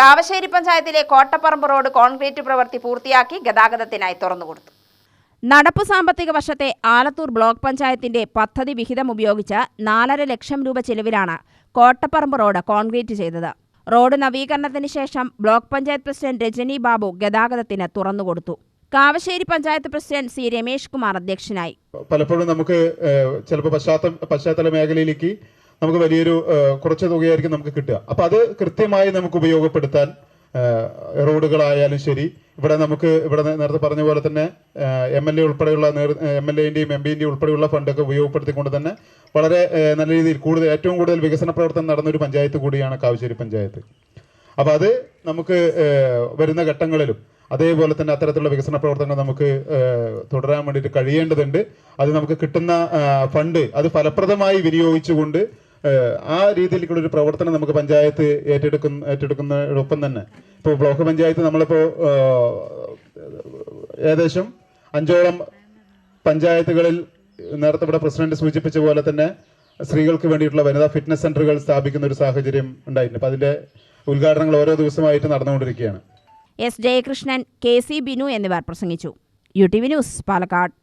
കാവശ്ശേരി പഞ്ചായത്തിലെ Kottaparamba road concrete പ്രവൃത്തി പൂർത്തിയാക്കി ഗതാഗതത്തിനായി തുറന്നുകൊടുത്തു. നടപ്പു സാമ്പത്തിക വർഷത്തെ ആലത്തൂർ ബ്ലോക്ക് പഞ്ചായത്തിന്റെ പദ്ധതി വിഹിതം ഉപയോഗിച്ച് നാലര ലക്ഷം രൂപ ചെലവിലാണ് കോട്ടപ്പറമ്പ് റോഡ് കോൺക്രീറ്റ് ചെയ്തത്. റോഡ് നവീകരണത്തിന് ശേഷം ബ്ലോക്ക് പഞ്ചായത്ത് പ്രസിഡന്റ് രജനി ബാബു ഗതാഗതത്തിന് തുറന്നുകൊടുത്തു. കാവശ്ശേരി പഞ്ചായത്ത് പ്രസിഡന്റ് സി രമേഷ് കുമാർ അധ്യക്ഷനായി. പലപ്പോഴും നമുക്ക് ചിലപ്പോൾ പശ്ചാത്തല പശ്ചാത്തല മേഖലയിലേക്ക് നമുക്ക് വലിയൊരു കുറച്ച് തുകയായിരിക്കും നമുക്ക് കിട്ടുക. അപ്പൊ അത് കൃത്യമായി നമുക്ക് ഉപയോഗപ്പെടുത്താൻ റോഡുകളായാലും ശരി ഇവിടെ നമുക്ക് ഇവിടെ നേരത്തെ പറഞ്ഞ പോലെ തന്നെ എം എൽ എ ഉൾപ്പെടെയുള്ള എം എൽ എന്റെയും എം പിന്റെയും ഉൾപ്പെടെയുള്ള ഫണ്ടൊക്കെ ഉപയോഗപ്പെടുത്തിക്കൊണ്ട് തന്നെ വളരെ നല്ല രീതിയിൽ കൂടുതൽ ഏറ്റവും കൂടുതൽ വികസന പ്രവർത്തനം നടന്ന ഒരു പഞ്ചായത്ത് കൂടിയാണ് കാവശ്ശേരി പഞ്ചായത്ത്. അപ്പൊ അത് നമുക്ക് വരുന്ന ഘട്ടങ്ങളിലും അതേപോലെ തന്നെ അത്തരത്തിലുള്ള വികസന പ്രവർത്തനങ്ങൾ നമുക്ക് തുടരാൻ വേണ്ടിയിട്ട് കഴിയേണ്ടതുണ്ട്. അത് നമുക്ക് കിട്ടുന്ന ഫണ്ട് അത് ഫലപ്രദമായി വിനിയോഗിച്ചുകൊണ്ട് ആ രീതിയിലേക്കുള്ള ഒരു പ്രവർത്തനം നമുക്ക് പഞ്ചായത്ത് ഏറ്റെടുക്കുന്ന ഏറ്റെടുക്കുന്നതിനൊപ്പം തന്നെ. ഇപ്പോൾ ബ്ലോക്ക് പഞ്ചായത്ത് നമ്മളിപ്പോൾ ഏകദേശം അഞ്ചോളം പഞ്ചായത്തുകളിൽ നേരത്തെ ഇവിടെ പ്രസിഡന്റ് സൂചിപ്പിച്ച പോലെ തന്നെ സ്ത്രീകൾക്ക് വേണ്ടിയിട്ടുള്ള വനിതാ ഫിറ്റ്നസ് സെന്ററുകൾ സ്ഥാപിക്കുന്ന ഒരു സാഹചര്യം ഉണ്ടായിട്ടുണ്ട്. അപ്പോൾ അതിന്റെ ഉദ്ഘാടനങ്ങൾ ഓരോ ദിവസമായിട്ട് നടന്നുകൊണ്ടിരിക്കുകയാണ്. S Jayakrishnan K C Binu എന്നിവർ പ്രസംഗിച്ചു. U T V news Palakkad.